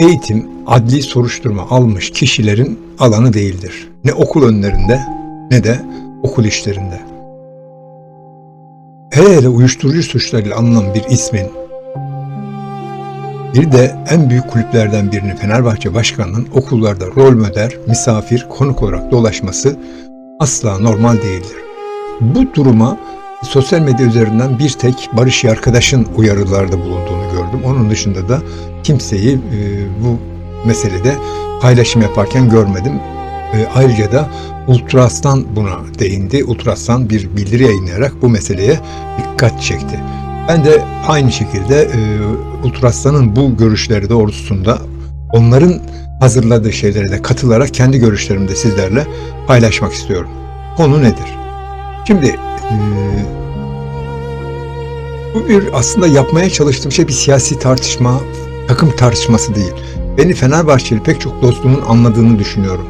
Eğitim, adli soruşturma almış kişilerin alanı değildir. Ne okul önlerinde ne de okul işlerinde. Hele hele uyuşturucu suçlarıyla anılan bir ismin bir de en büyük kulüplerden birini Fenerbahçe Başkanı'nın okullarda rol model, misafir, konuk olarak dolaşması asla normal değildir. Bu duruma sosyal medya üzerinden bir tek Barış arkadaşın uyarılarda bulunduğunu gördüm. Onun dışında da kimseyi e, bu meselede paylaşım yaparken görmedim. E, ayrıca da Ultras'tan buna değindi. Ultras'tan bir bildiri yayınlayarak bu meseleye dikkat çekti. Ben de aynı şekilde e, Ultras'tanın bu görüşleri doğrultusunda onların hazırladığı şeylere de katılarak kendi görüşlerimi de sizlerle paylaşmak istiyorum. Konu nedir? Şimdi e, bu aslında yapmaya çalıştığım şey bir siyasi tartışma, takım tartışması değil. Beni Fenerbahçeli pek çok dostumun anladığını düşünüyorum.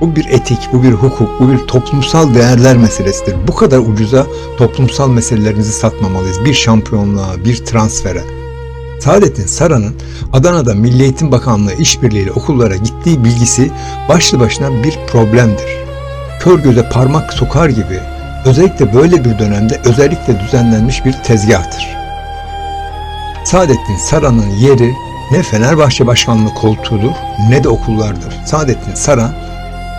Bu bir etik, bu bir hukuk, bu bir toplumsal değerler meselesidir. Bu kadar ucuza toplumsal meselelerimizi satmamalıyız. Bir şampiyonluğa, bir transfere. Saadettin Saran'ın Adana'da Milli Eğitim Bakanlığı işbirliğiyle okullara gittiği bilgisi başlı başına bir problemdir. Kör göze parmak sokar gibi özellikle böyle bir dönemde özellikle düzenlenmiş bir tezgahtır. Saadettin Saran'ın yeri ne Fenerbahçe Başkanlığı koltuğudur ne de okullardır. Saadettin Saran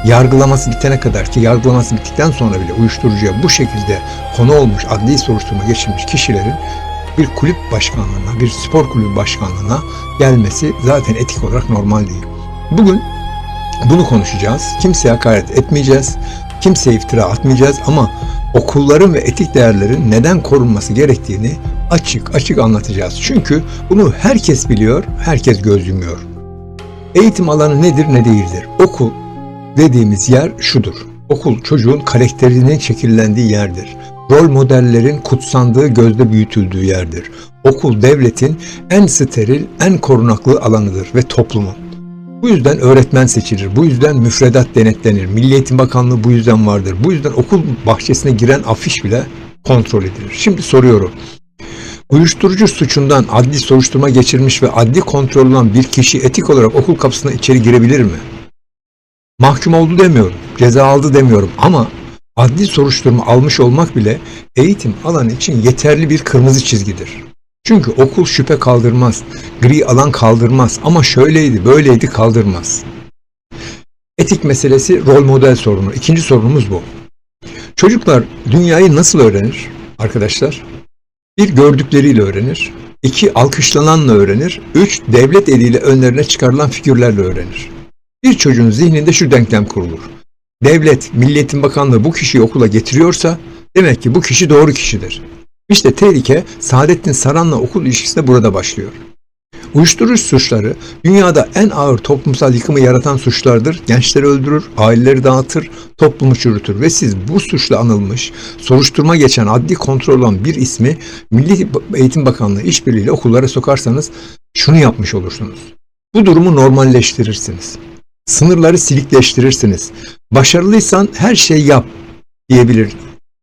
yargılaması bitene kadar ki yargılaması bittikten sonra bile uyuşturucuya bu şekilde konu olmuş adli soruşturma geçirmiş kişilerin bir kulüp başkanlığına, bir spor kulübü başkanlığına gelmesi zaten etik olarak normal değil. Bugün bunu konuşacağız. Kimseye hakaret etmeyeceğiz. Kimseye iftira atmayacağız ama okulların ve etik değerlerin neden korunması gerektiğini açık açık anlatacağız. Çünkü bunu herkes biliyor, herkes göz yumuyor. Eğitim alanı nedir ne değildir? Okul dediğimiz yer şudur. Okul çocuğun karakterinin şekillendiği yerdir. Rol modellerin kutsandığı, gözde büyütüldüğü yerdir. Okul devletin en steril, en korunaklı alanıdır ve toplumun. Bu yüzden öğretmen seçilir. Bu yüzden müfredat denetlenir. Milli Eğitim Bakanlığı bu yüzden vardır. Bu yüzden okul bahçesine giren afiş bile kontrol edilir. Şimdi soruyorum. Uyuşturucu suçundan adli soruşturma geçirmiş ve adli kontrol olan bir kişi etik olarak okul kapısına içeri girebilir mi? Mahkum oldu demiyorum, ceza aldı demiyorum ama adli soruşturma almış olmak bile eğitim alanı için yeterli bir kırmızı çizgidir. Çünkü okul şüphe kaldırmaz, gri alan kaldırmaz ama şöyleydi, böyleydi kaldırmaz. Etik meselesi rol model sorunu. İkinci sorunumuz bu. Çocuklar dünyayı nasıl öğrenir arkadaşlar? Bir gördükleriyle öğrenir. iki alkışlananla öğrenir. Üç devlet eliyle önlerine çıkarılan figürlerle öğrenir. Bir çocuğun zihninde şu denklem kurulur. Devlet, Milli Eğitim Bakanlığı bu kişiyi okula getiriyorsa demek ki bu kişi doğru kişidir. İşte tehlike Saadettin Saran'la okul ilişkisi de burada başlıyor. Uyuşturucu suçları dünyada en ağır toplumsal yıkımı yaratan suçlardır. Gençleri öldürür, aileleri dağıtır, toplumu çürütür ve siz bu suçla anılmış, soruşturma geçen adli kontrol olan bir ismi Milli Eğitim Bakanlığı işbirliğiyle okullara sokarsanız şunu yapmış olursunuz. Bu durumu normalleştirirsiniz. Sınırları silikleştirirsiniz. Başarılıysan her şeyi yap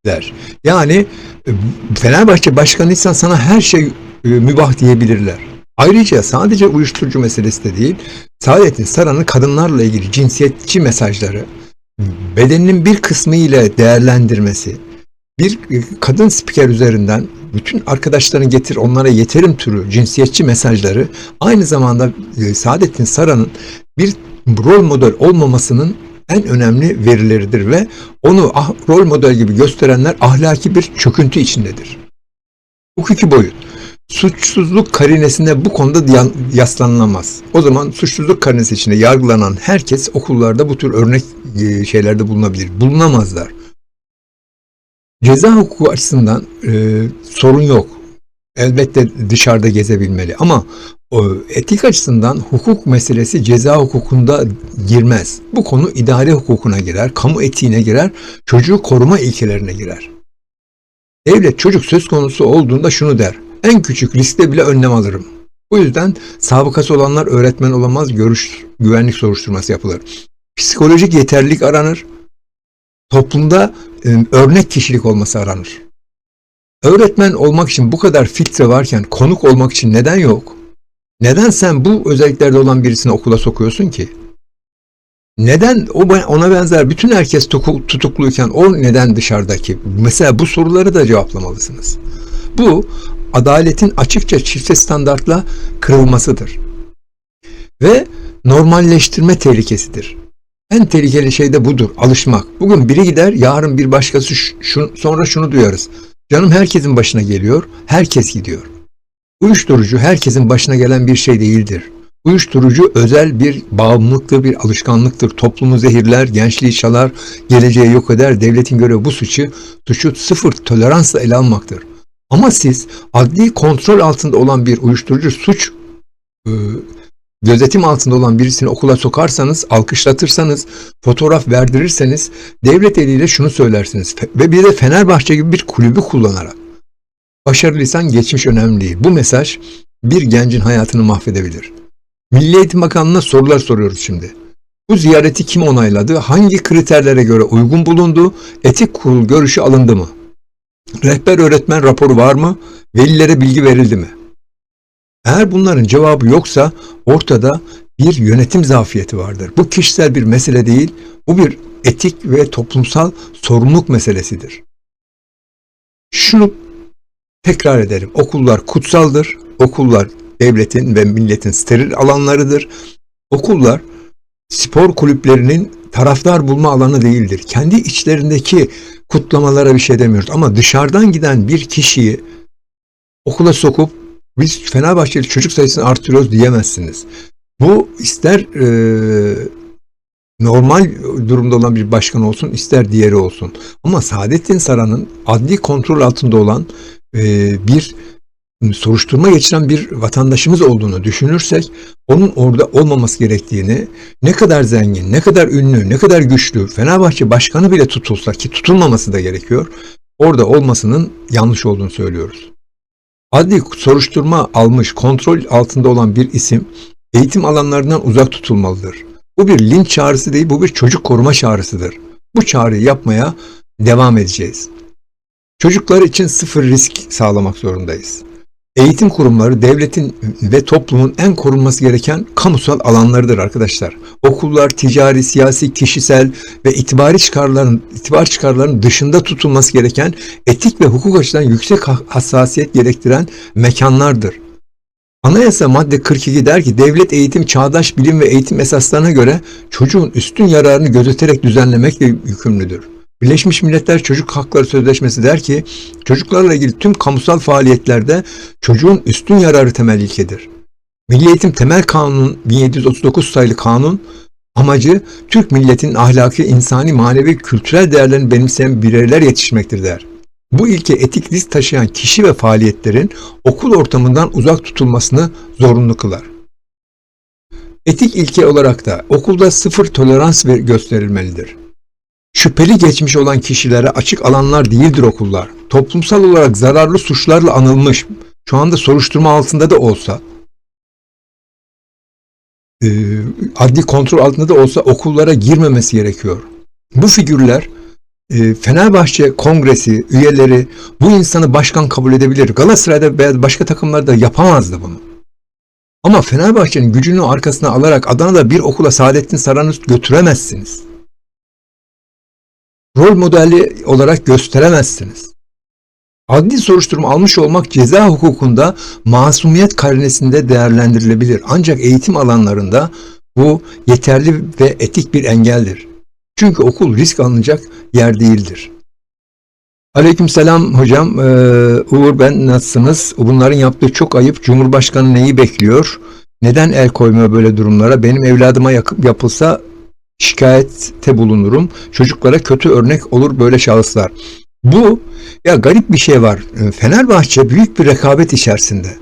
diyebilirler. Yani e, Fenerbahçe başkanıysan sana her şey e, mübah diyebilirler. Ayrıca sadece uyuşturucu meselesi de değil, Saadettin Saran'ın kadınlarla ilgili cinsiyetçi mesajları, bedeninin bir kısmı ile değerlendirmesi, bir e, kadın spiker üzerinden bütün arkadaşlarını getir onlara yeterim türü cinsiyetçi mesajları aynı zamanda Saadettin Saran'ın bir rol model olmamasının en önemli verileridir ve onu ah, rol model gibi gösterenler ahlaki bir çöküntü içindedir. Hukuki boyut. Suçsuzluk karinesinde bu konuda yaslanılamaz. O zaman suçsuzluk karinesi içinde yargılanan herkes okullarda bu tür örnek e, şeylerde bulunabilir. Bulunamazlar. Ceza hukuku açısından e, sorun yok. Elbette dışarıda gezebilmeli ama etik açısından hukuk meselesi ceza hukukunda girmez. Bu konu idare hukukuna girer, kamu etiğine girer, çocuğu koruma ilkelerine girer. Devlet çocuk söz konusu olduğunda şunu der. En küçük riskte bile önlem alırım. Bu yüzden sabıkası olanlar öğretmen olamaz, görüş güvenlik soruşturması yapılır. Psikolojik yeterlilik aranır. Toplumda e, örnek kişilik olması aranır. Öğretmen olmak için bu kadar filtre varken konuk olmak için neden yok? Neden sen bu özelliklerde olan birisini okula sokuyorsun ki? Neden o ona benzer bütün herkes tutukluyken o neden dışarıdaki? Mesela bu soruları da cevaplamalısınız. Bu adaletin açıkça çifte standartla kırılmasıdır. Ve normalleştirme tehlikesidir. En tehlikeli şey de budur, alışmak. Bugün biri gider, yarın bir başkası şun- sonra şunu duyarız. Canım herkesin başına geliyor, herkes gidiyor. Uyuşturucu herkesin başına gelen bir şey değildir. Uyuşturucu özel bir bağımlılıktır, bir alışkanlıktır. Toplumu zehirler, gençliği çalar, geleceği yok eder. Devletin görevi bu suçu, suçu sıfır toleransla ele almaktır. Ama siz adli kontrol altında olan bir uyuşturucu suç e, gözetim altında olan birisini okula sokarsanız, alkışlatırsanız, fotoğraf verdirirseniz devlet eliyle şunu söylersiniz. Ve bir de Fenerbahçe gibi bir kulübü kullanarak. Başarılıysan geçmiş önemli. Bu mesaj bir gencin hayatını mahvedebilir. Milli Eğitim Bakanlığı'na sorular soruyoruz şimdi. Bu ziyareti kim onayladı? Hangi kriterlere göre uygun bulundu? Etik kurul görüşü alındı mı? Rehber öğretmen raporu var mı? Velilere bilgi verildi mi? Eğer bunların cevabı yoksa ortada bir yönetim zafiyeti vardır. Bu kişisel bir mesele değil, bu bir etik ve toplumsal sorumluluk meselesidir. Şunu tekrar ederim. Okullar kutsaldır. Okullar devletin ve milletin steril alanlarıdır. Okullar spor kulüplerinin taraftar bulma alanı değildir. Kendi içlerindeki kutlamalara bir şey demiyoruz. Ama dışarıdan giden bir kişiyi okula sokup biz Fenerbahçeli çocuk sayısını artırıyoruz diyemezsiniz. Bu ister e, normal durumda olan bir başkan olsun ister diğeri olsun. Ama Saadettin Saran'ın adli kontrol altında olan e, bir soruşturma geçiren bir vatandaşımız olduğunu düşünürsek onun orada olmaması gerektiğini ne kadar zengin, ne kadar ünlü, ne kadar güçlü Fenerbahçe başkanı bile tutulsa ki tutulmaması da gerekiyor orada olmasının yanlış olduğunu söylüyoruz. Adli soruşturma almış, kontrol altında olan bir isim eğitim alanlarından uzak tutulmalıdır. Bu bir linç çağrısı değil, bu bir çocuk koruma çağrısıdır. Bu çağrıyı yapmaya devam edeceğiz. Çocuklar için sıfır risk sağlamak zorundayız. Eğitim kurumları devletin ve toplumun en korunması gereken kamusal alanlarıdır arkadaşlar. Okullar ticari, siyasi, kişisel ve itibari çıkarların itibar çıkarlarının dışında tutulması gereken etik ve hukuk açıdan yüksek ha- hassasiyet gerektiren mekanlardır. Anayasa madde 42 der ki devlet eğitim çağdaş bilim ve eğitim esaslarına göre çocuğun üstün yararını gözeterek düzenlemekle yükümlüdür. Birleşmiş Milletler Çocuk Hakları Sözleşmesi der ki çocuklarla ilgili tüm kamusal faaliyetlerde çocuğun üstün yararı temel ilkedir. Milli Eğitim Temel Kanunu 1739 sayılı kanun amacı Türk milletinin ahlaki, insani, manevi, kültürel değerlerini benimseyen bireyler yetiştirmektir der. Bu ilke etik risk taşıyan kişi ve faaliyetlerin okul ortamından uzak tutulmasını zorunlu kılar. Etik ilke olarak da okulda sıfır tolerans gösterilmelidir. Şüpheli geçmiş olan kişilere açık alanlar değildir okullar. Toplumsal olarak zararlı suçlarla anılmış, şu anda soruşturma altında da olsa, e, adli kontrol altında da olsa okullara girmemesi gerekiyor. Bu figürler e, Fenerbahçe kongresi üyeleri bu insanı başkan kabul edebilir. Galatasaray'da veya başka takımlarda yapamazdı bunu. Ama Fenerbahçe'nin gücünü arkasına alarak Adana'da bir okula Saadettin Saran'ı götüremezsiniz. Rol modeli olarak gösteremezsiniz. Adli soruşturma almış olmak ceza hukukunda masumiyet karinesinde değerlendirilebilir. Ancak eğitim alanlarında bu yeterli ve etik bir engeldir. Çünkü okul risk alınacak yer değildir. Aleykümselam hocam. Ee, Uğur ben nasılsınız? Bunların yaptığı çok ayıp. Cumhurbaşkanı neyi bekliyor? Neden el koymuyor böyle durumlara? Benim evladıma yapılsa şikayette bulunurum. Çocuklara kötü örnek olur böyle şahıslar. Bu ya garip bir şey var. Ee, Fenerbahçe büyük bir rekabet içerisinde.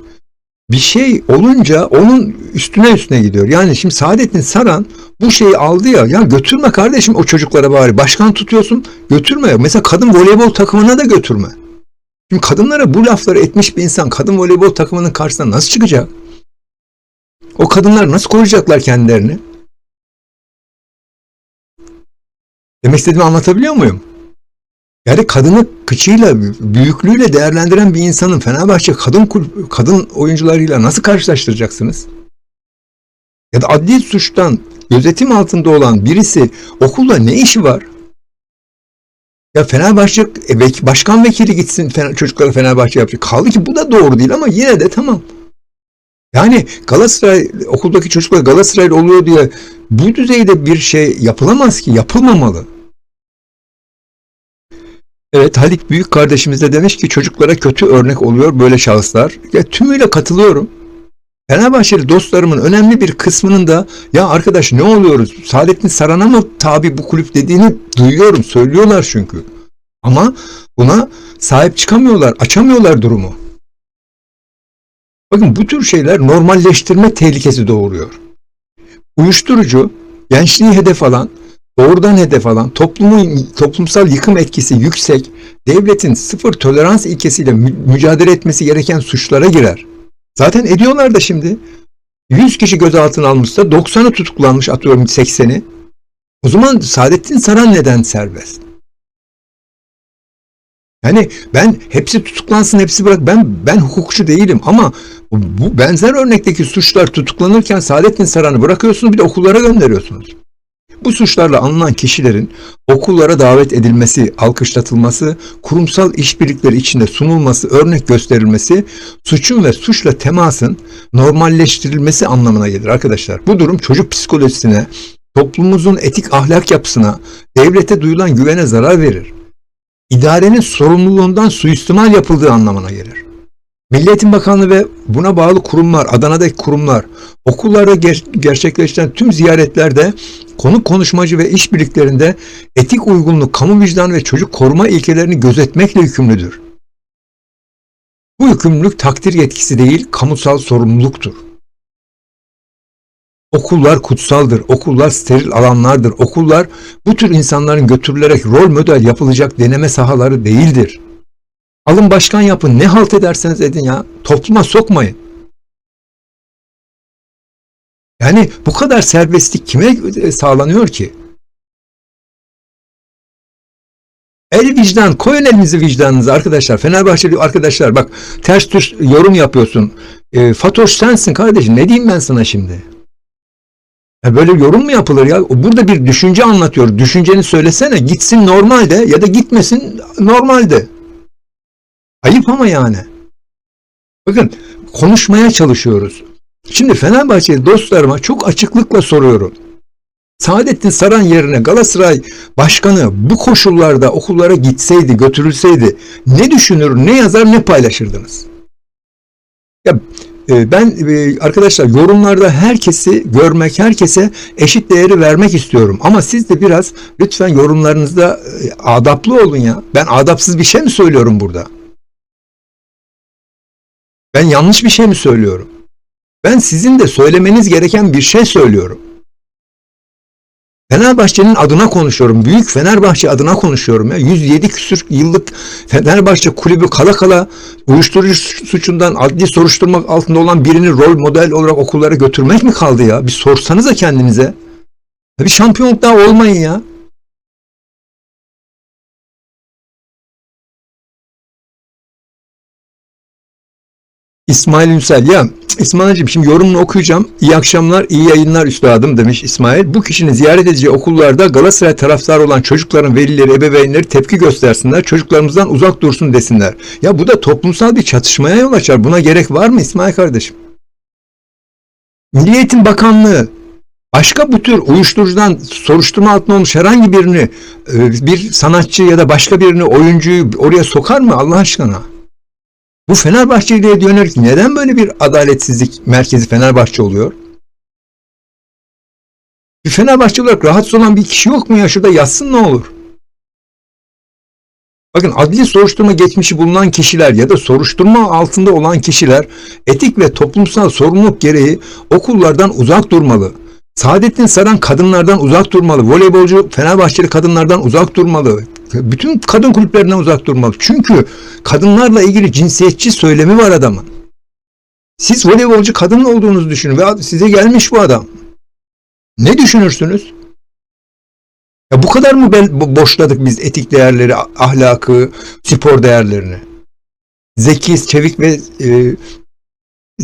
Bir şey olunca onun üstüne üstüne gidiyor. Yani şimdi Saadettin Saran bu şeyi aldı ya. Ya götürme kardeşim o çocuklara bari. Başkan tutuyorsun götürme. Mesela kadın voleybol takımına da götürme. Şimdi kadınlara bu lafları etmiş bir insan kadın voleybol takımının karşısına nasıl çıkacak? O kadınlar nasıl koruyacaklar kendilerini? Demek istediğimi anlatabiliyor muyum? Yani kadını kıçıyla, büyüklüğüyle değerlendiren bir insanın Fenerbahçe kadın kadın oyuncularıyla nasıl karşılaştıracaksınız? Ya da adli suçtan gözetim altında olan birisi okulda ne işi var? Ya Fenerbahçe e, başkan vekili gitsin Fener, çocuklara Fenerbahçe yapacak. Kaldı ki bu da doğru değil ama yine de tamam. Yani Galatasaray okuldaki çocuklar Galatasaraylı oluyor diye bu düzeyde bir şey yapılamaz ki, yapılmamalı. Evet Halit büyük kardeşimiz de demiş ki çocuklara kötü örnek oluyor böyle şahıslar. Ya tümüyle katılıyorum. Fenerbahçeli dostlarımın önemli bir kısmının da ya arkadaş ne oluyoruz? Saadettin Saran'a mı tabi bu kulüp dediğini duyuyorum. Söylüyorlar çünkü. Ama buna sahip çıkamıyorlar. Açamıyorlar durumu. Bakın bu tür şeyler normalleştirme tehlikesi doğuruyor. Uyuşturucu, gençliği hedef alan, doğrudan hedef alan, toplumun toplumsal yıkım etkisi yüksek, devletin sıfır tolerans ilkesiyle mü- mücadele etmesi gereken suçlara girer. Zaten ediyorlar da şimdi. 100 kişi gözaltına almışsa 90'ı tutuklanmış atıyorum 80'i. O zaman Saadettin Saran neden serbest? Yani ben hepsi tutuklansın hepsi bırak ben ben hukukçu değilim ama bu benzer örnekteki suçlar tutuklanırken Saadettin Saran'ı bırakıyorsunuz bir de okullara gönderiyorsunuz. Bu suçlarla anılan kişilerin okullara davet edilmesi, alkışlatılması, kurumsal işbirlikleri içinde sunulması, örnek gösterilmesi, suçun ve suçla temasın normalleştirilmesi anlamına gelir arkadaşlar. Bu durum çocuk psikolojisine, toplumumuzun etik ahlak yapısına, devlete duyulan güvene zarar verir. İdarenin sorumluluğundan suistimal yapıldığı anlamına gelir. Milli Eğitim Bakanlığı ve buna bağlı kurumlar, Adana'daki kurumlar, okullarda ger- gerçekleştiren tüm ziyaretlerde konuk konuşmacı ve işbirliklerinde etik uygunluk, kamu vicdanı ve çocuk koruma ilkelerini gözetmekle yükümlüdür. Bu yükümlülük takdir yetkisi değil, kamusal sorumluluktur. Okullar kutsaldır, okullar steril alanlardır, okullar bu tür insanların götürülerek rol model yapılacak deneme sahaları değildir. Alın başkan yapın, ne halt ederseniz edin ya, topluma sokmayın. Yani bu kadar serbestlik kime sağlanıyor ki? El vicdan, koyun elinizi vicdanınıza arkadaşlar. Fenerbahçeli arkadaşlar bak ters tür yorum yapıyorsun. E, Fatoş sensin kardeşim. Ne diyeyim ben sana şimdi? Ya böyle yorum mu yapılır ya? Burada bir düşünce anlatıyor. Düşünceni söylesene. Gitsin normalde ya da gitmesin normalde. Ayıp ama yani. Bakın konuşmaya çalışıyoruz. Şimdi Fenerbahçeli dostlarıma çok açıklıkla soruyorum. Saadettin Saran yerine Galatasaray Başkanı bu koşullarda okullara gitseydi, götürülseydi ne düşünür, ne yazar, ne paylaşırdınız? Ya e, ben e, arkadaşlar yorumlarda herkesi görmek, herkese eşit değeri vermek istiyorum. Ama siz de biraz lütfen yorumlarınızda e, adaplı olun ya. Ben adapsız bir şey mi söylüyorum burada? Ben yanlış bir şey mi söylüyorum? Ben sizin de söylemeniz gereken bir şey söylüyorum. Fenerbahçe'nin adına konuşuyorum. Büyük Fenerbahçe adına konuşuyorum. Ya. 107 küsür yıllık Fenerbahçe kulübü kala kala uyuşturucu suçundan adli soruşturma altında olan birini rol model olarak okullara götürmek mi kaldı ya? Bir sorsanıza kendinize. Bir şampiyonluk daha olmayın ya. İsmail Ünsel ya İsmail'cim şimdi yorumunu okuyacağım. İyi akşamlar, iyi yayınlar üstadım demiş İsmail. Bu kişinin ziyaret edeceği okullarda Galatasaray taraftarı olan çocukların velileri, ebeveynleri tepki göstersinler. Çocuklarımızdan uzak dursun desinler. Ya bu da toplumsal bir çatışmaya yol açar. Buna gerek var mı İsmail kardeşim? Milli Eğitim Bakanlığı başka bu tür uyuşturucudan soruşturma altında olmuş herhangi birini bir sanatçı ya da başka birini oyuncuyu oraya sokar mı Allah aşkına? Bu Fenerbahçeli'ye dönerek neden böyle bir adaletsizlik merkezi Fenerbahçe oluyor? Bir Fenerbahçe olarak rahatsız olan bir kişi yok mu ya? Şurada yazsın ne olur? Bakın adli soruşturma geçmişi bulunan kişiler ya da soruşturma altında olan kişiler etik ve toplumsal sorumluluk gereği okullardan uzak durmalı. Saadettin Saran kadınlardan uzak durmalı. Voleybolcu Fenerbahçeli kadınlardan uzak durmalı. Bütün kadın kulüplerinden uzak durmalı. Çünkü kadınlarla ilgili cinsiyetçi söylemi var adamın. Siz voleybolcu kadın olduğunuzu düşünün ve size gelmiş bu adam. Ne düşünürsünüz? Ya bu kadar mı boşladık biz etik değerleri, ahlakı, spor değerlerini? Zeki, çevik ve e,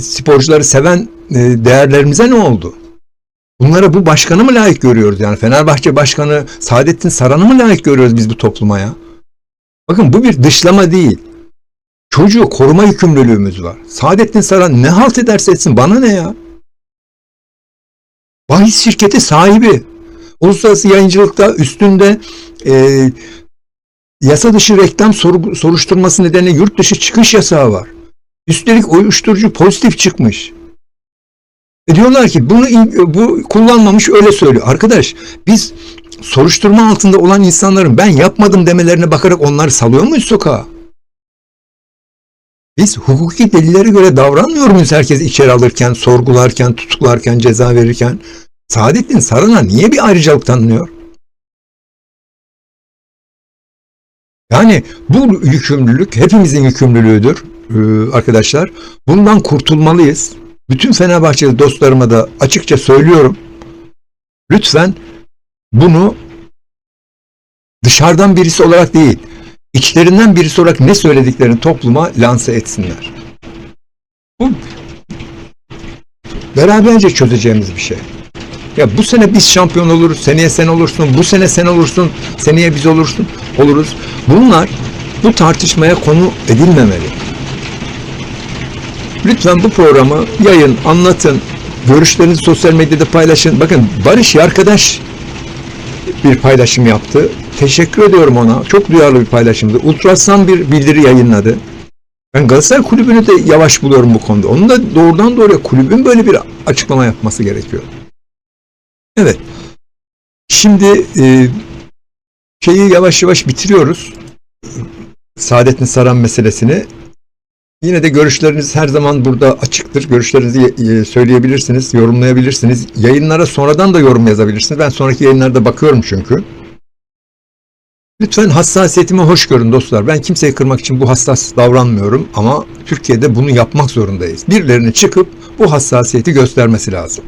sporcuları seven e, değerlerimize ne oldu? Bunlara bu başkanı mı layık görüyoruz? Yani Fenerbahçe Başkanı Saadettin Saran'ı mı layık görüyoruz biz bu topluma ya? Bakın bu bir dışlama değil. Çocuğu koruma yükümlülüğümüz var. Saadettin Saran ne halt ederse etsin bana ne ya? Bahis şirketi sahibi. Uluslararası yayıncılıkta üstünde e, yasa dışı reklam soru- soruşturması nedeniyle yurt dışı çıkış yasağı var. Üstelik uyuşturucu pozitif çıkmış. E diyorlar ki bunu bu kullanmamış öyle söylüyor. Arkadaş biz soruşturma altında olan insanların ben yapmadım demelerine bakarak onları salıyor muyuz sokağa? Biz hukuki delillere göre davranmıyor muyuz herkes içeri alırken, sorgularken, tutuklarken, ceza verirken? Saadettin Saran'a niye bir ayrıcalık tanınıyor? Yani bu yükümlülük hepimizin yükümlülüğüdür arkadaşlar. Bundan kurtulmalıyız. Bütün Fenerbahçeli dostlarıma da açıkça söylüyorum. Lütfen bunu dışarıdan birisi olarak değil, içlerinden birisi olarak ne söylediklerini topluma lanse etsinler. Bu beraberce çözeceğimiz bir şey. Ya bu sene biz şampiyon oluruz, seneye sen olursun, bu sene sen olursun, seneye biz olursun, oluruz. Bunlar bu tartışmaya konu edilmemeli. Lütfen bu programı yayın, anlatın, görüşlerinizi sosyal medyada paylaşın. Bakın Barış arkadaş bir paylaşım yaptı. Teşekkür ediyorum ona. Çok duyarlı bir paylaşımdı. Ultrasan bir bildiri yayınladı. Ben Galatasaray Kulübü'nü de yavaş buluyorum bu konuda. Onun da doğrudan doğruya kulübün böyle bir açıklama yapması gerekiyor. Evet. Şimdi e, şeyi yavaş yavaş bitiriyoruz. Saadettin Saran meselesini. Yine de görüşleriniz her zaman burada açıktır. Görüşlerinizi e, söyleyebilirsiniz, yorumlayabilirsiniz. Yayınlara sonradan da yorum yazabilirsiniz. Ben sonraki yayınlarda bakıyorum çünkü. Lütfen hassasiyetimi hoş görün dostlar. Ben kimseyi kırmak için bu hassas davranmıyorum ama Türkiye'de bunu yapmak zorundayız. Birilerinin çıkıp bu hassasiyeti göstermesi lazım.